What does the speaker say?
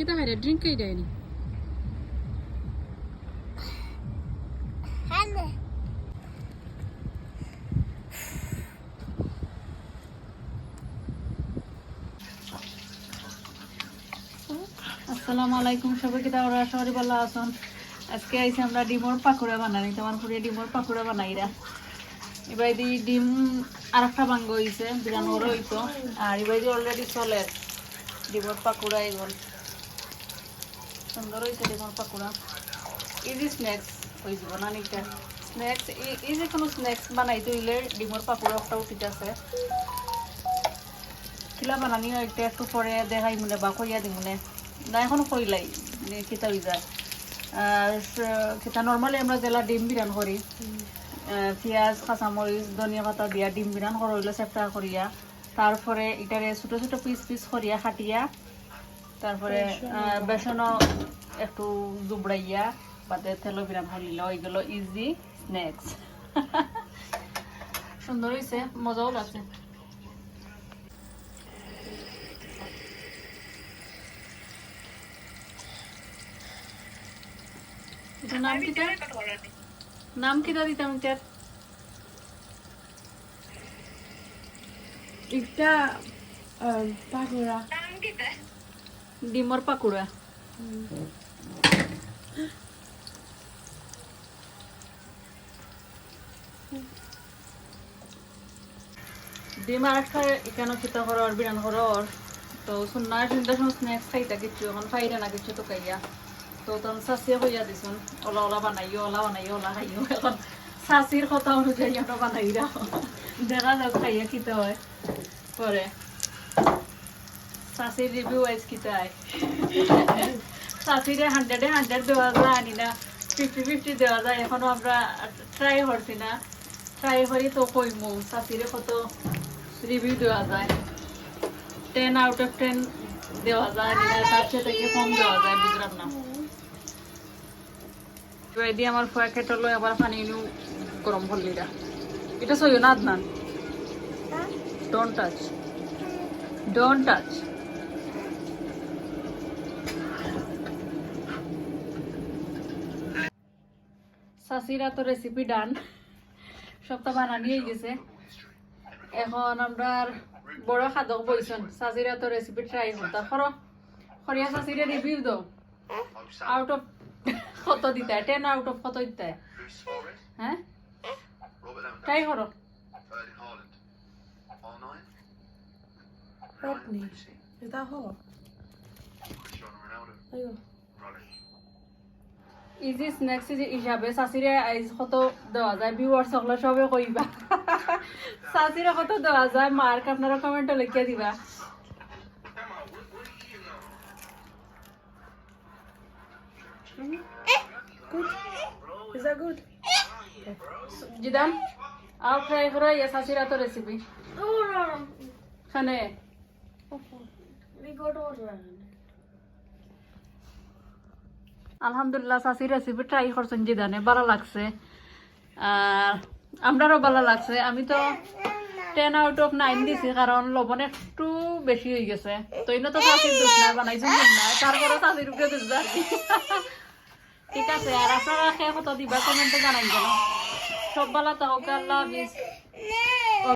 কিতা খাই ড্রিঙ্ক খাই দেয়নি আসসালামু আলাইকুম সবাই কিতা ওরা সবারই ভালো আছেন? আজকে আইছি আমরা ডিমর পাকুড়া বানাই তোমার পুরে ডিমর পাকুড়া বানাইরা। এবার দি ডিম আর একটা ভাঙ্গ হয়েছে বিরান হইতো। আর এবার অলরেডি চলে ডিমর পাকুড়া এগুলো। সুন্দর হয়েছে ডিমর পাকুড়া। ইজি স্ন্যাক্স হয়ে যাব স্ন্যাক্স এই যে কোনো স্ন্যাক্স বানাইতে হইলে ডিমর পাকুড়া একটা উঠিতে আছে। কিলা বানানি এটা একটু পরে দেখাই মনে, বা কইয়া দি মনে। না, এখনও কইলাই কিতা হয়ে যায় আর স- কিতা নর্মালি আমরা জেলা ডিম বিরান করি। পেঁয়াজ, কাঁচামরিচ, ধনিয়া পাতা দিয়া ডিম বিরান করা হইল চেপটা করিয়া। তারপরে এটারে ছোট ছোট পিস পিস করিয়া কাটিয়া তারপরে আহ, বেসনও একটু জুবড়াইয়া বাদে তেলো বিরান হলিল ওইগুলো ইজি স্ন্যাক্স সুন্দর হয়েছে মজাও লাগছে। নাম কিটা নাম কিটা দিতাম এটার এটা পাকোড়া ডিমর পাকুড়া ডিম আর একটা এখানে খিতা করর বিরান করর তো সুন্না চিন্তা শুন স্ন্যাক্স খাইতা কিছু এখন খাইরে না কিছু তো খাইয়া। তো তখন শাসিয়ে কইয়া দিছুন ওলা ওলা বানাইও ওলা বানাইও ওলা খাইও এখন শাসির কথা অনুযায়ী আমরা বানাই রাখো দেখা যাক খাইয়া খিতে হয়। পরে শাসির রিভিউ আইজ খিতে আয় শাসিরে হান্ড্রেডে হান্ড্রেড দেওয়া যায় আনি না ফিফটি ফিফটি দেওয়া যায় এখনও আমরা ট্রাই করছি না ট্রাই করি তো কইমু শাসিরে কত রিভিউ দেওয়া যায় টেন আউট অফ টেন দেওয়া যায় না তার সাথে কি কম দেওয়া যায় বুঝলাম না এবার দিয়ে আমার প্যাকেট হলো এবার পানি নিউ গরম করলিরা এটা সইও না Adnan don't touch don't touch শাশিরা তো রেসিপি ডান সবটা বানানি হয়ে গেছে। এখন আমরা আর বড় খাদক বইছেন। শাশিরা তো রেসিপি ট্রাই করতা খর খরিয়া শাশিরে রিভিউ দাও। আউট অফ কত দিতে টেন আউট অফ কত দিতে হ্যাঁ ট্রাই করো Rodney. Is that? Easy snacks হিসাবে শাশিরে আইজ কত দেওয়া যায় ভিউয়ার সকলে সবে কইবা শাশিরে কত দেওয়া যায় মার্ক আপনারা কমেন্টে লিখে দিবা Good. Is that good? জিদান আও ট্রাই করো ইয়ে শাশিরা তো রেসিপি খানে We got order. আলহামদুলিল্লাহ শাশি রেসিপি ট্রাই করছেন জিদানে ভালো লাগছে। আর আমরারও ভালো লাগছে। আমি তো টেন আউট অফ নাইন দিছি কারণ লবণ একটু বেশি হয়ে গেছে। তো ইনো তো শাশির দোষ না বানাইছেন না তারপরে শাশির উপরে দোষ ঠিক আছে আর আপনারা খেয়ে কত দিবা কমেন্টে জানাই কেন সব ভালো থাকুক, আল্লাহ হাফিজ।